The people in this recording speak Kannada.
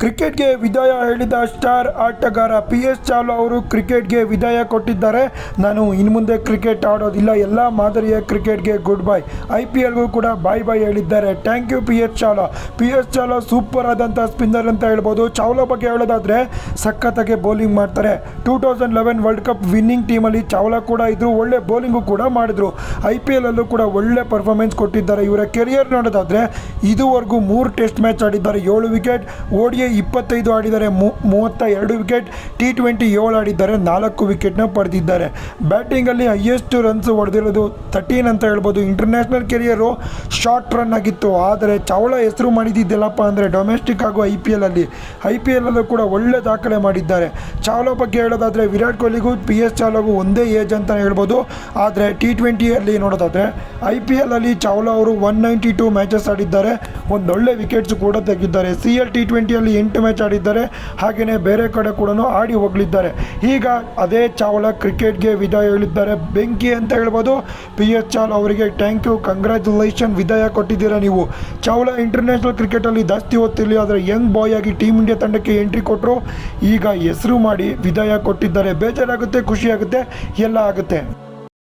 ಕ್ರಿಕೆಟ್ಗೆ ವಿದಾಯ ಹೇಳಿದ ಸ್ಟಾರ್ ಆಟಗಾರ ಪಿ ಎಸ್ ಚಾಲು ಅವರು ಕ್ರಿಕೆಟ್ಗೆ ವಿದಾಯ ಕೊಟ್ಟಿದ್ದಾರೆ. ನಾನು ಇನ್ನು ಮುಂದೆ ಕ್ರಿಕೆಟ್ ಆಡೋದಿಲ್ಲ. ಎಲ್ಲ ಮಾದರಿಯ ಕ್ರಿಕೆಟ್ಗೆ ಗುಡ್ ಬೈ ಐ ಪಿ ಎಲ್ಗೂ ಕೂಡ ಬಾಯ್ ಬಾಯ್ ಹೇಳಿದ್ದಾರೆ. Thank you P S Chawla. P S Chawla super ಆದಂಥ ಸ್ಪಿನ್ನರ್ ಅಂತ ಹೇಳ್ಬೋದು. ಚಾವ್ಲಾ ಬಗ್ಗೆ ಹೇಳೋದಾದರೆ ಸಖತ್ತಾಗಿ ಬೌಲಿಂಗ್ ಮಾಡ್ತಾರೆ. Two thousand eleven world cup winning ಟೀಮಲ್ಲಿ ಚಾವ್ಲಾ ಕೂಡ ಇದ್ದರು ಒಳ್ಳೆ ಬೌಲಿಂಗು ಕೂಡ ಮಾಡಿದರು. ಐ ಪಿ ಎಲ್ಲಲ್ಲೂ ಕೂಡ ಒಳ್ಳೆ ಪರ್ಫಾರ್ಮೆನ್ಸ್ ಕೊಟ್ಟಿದ್ದಾರೆ ಇವರ ಕೆರಿಯರ್ ನೋಡೋದಾದರೆ. ಇದುವರೆಗೂ ಮೂರು ಟೆಸ್ಟ್ ಮ್ಯಾಚ್ ಆಡಿದ್ದಾರೆ. ಏಳು ವಿಕೆಟ್ ಓಡಿಯ ಇಪ್ಪತ್ತೈದು ಆಡಿದ್ದಾರೆ ಮೂವತ್ತ ಎರಡು ವಿಕೆಟ್ ಟಿ ಟ್ವೆಂಟಿ ಏಳು ಆಡಿದ್ದಾರೆ ನಾಲ್ಕು ವಿಕೆಟ್ನ ಪಡೆದಿದ್ದಾರೆ. ಬ್ಯಾಟಿಂಗಲ್ಲಿ ಹೈಯೆಸ್ಟ್ ರನ್ಸ್ ಹೊಡೆದಿರೋದು ತರ್ಟೀನ್ ಅಂತ ಹೇಳ್ಬೋದು. ಇಂಟರ್ನ್ಯಾಷನಲ್ ಕೆರಿಯರು ಶಾರ್ಟ್ ರನ್ ಆಗಿತ್ತು. ಆದರೆ ಚಾವ್ಲಾ ಹೆಸರು ಮಾಡಿದ್ದಿದ್ದಿಲ್ಲಪ್ಪ ಅಂದರೆ ಡೊಮೆಸ್ಟಿಕ್ ಹಾಗೂ ಐ ಪಿ ಎಲ್ಲಲ್ಲಿ ಐ ಪಿ ಎಲ್ಲಲ್ಲೂ ಕೂಡ ಒಳ್ಳೆ ದಾಖಲೆ ಮಾಡಿದ್ದಾರೆ. ಚಾವ್ಲಾ ಬಗ್ಗೆ ಹೇಳೋದಾದರೆ ವಿರಾಟ್ ಕೊಹ್ಲಿಗೂ ಪಿ ಎಸ್ ಚಾವ್ಲಾಗೂ ಒಂದೇ ಏಜ್ ಅಂತ ಹೇಳ್ಬೋದು. ಆದರೆ ಟಿ ಟ್ವೆಂಟಿಯಲ್ಲಿ ನೋಡೋದಾದರೆ ಐ ಪಿ ಎಲ್ಲಲ್ಲಿ ಚಾವ್ಲಾ ಅವರು ಒನ್ ನೈಂಟಿ ಟೂ ಮ್ಯಾಚಸ್ ಆಡಿದ್ದಾರೆ. ಒಂದೊಳ್ಳೆ ವಿಕೆಟ್ಸ್ ಕೂಡ ತೆಗೆದಿದ್ದಾರೆ. ಸಿ ಎಲ್ ಟಿ ಟ್ವೆಂಟಿಯಲ್ಲಿ ಎಂಟು ಮ್ಯಾಚ್ ಆಡಿದ್ದಾರೆ. ಹಾಗೆಯೇ ಬೇರೆ ಕಡೆ ಕೂಡ ಆಡಿ ಹೋಗಲಿದ್ದಾರೆ. ಈಗ ಅದೇ ಚಾವ್ಲಾ ಕ್ರಿಕೆಟ್ಗೆ ವಿದಾಯ ಹೇಳಿದ್ದಾರೆ. ಬೆಂಕಿ ಅಂತ ಹೇಳ್ಬೋದು. ಪಿ ಎಚ್ ಚಾಲ್ ಅವರಿಗೆ ಥ್ಯಾಂಕ್ ಯು ಕಂಗ್ರ್ಯಾಚುಲೇಷನ್ ವಿದಾಯ ಕೊಟ್ಟಿದ್ದೀರಾ ನೀವು? ಚಾವ್ಲಾ ಇಂಟರ್ನ್ಯಾಷನಲ್ ಕ್ರಿಕೆಟಲ್ಲಿ ಜಾಸ್ತಿ ಓದ್ತಿರಲಿ ಆದರೆ ಯಂಗ್ ಬಾಯ್ ಆಗಿ ಟೀಮ್ ಇಂಡಿಯಾ ತಂಡಕ್ಕೆ ಎಂಟ್ರಿ ಕೊಟ್ಟರು ಈಗ ಹೆಸರು ಮಾಡಿ ವಿದಾಯ ಕೊಟ್ಟಿದ್ದಾರೆ. ಬೇಜಾರಾಗುತ್ತೆ, ಖುಷಿಯಾಗುತ್ತೆ, ಎಲ್ಲ ಆಗುತ್ತೆ.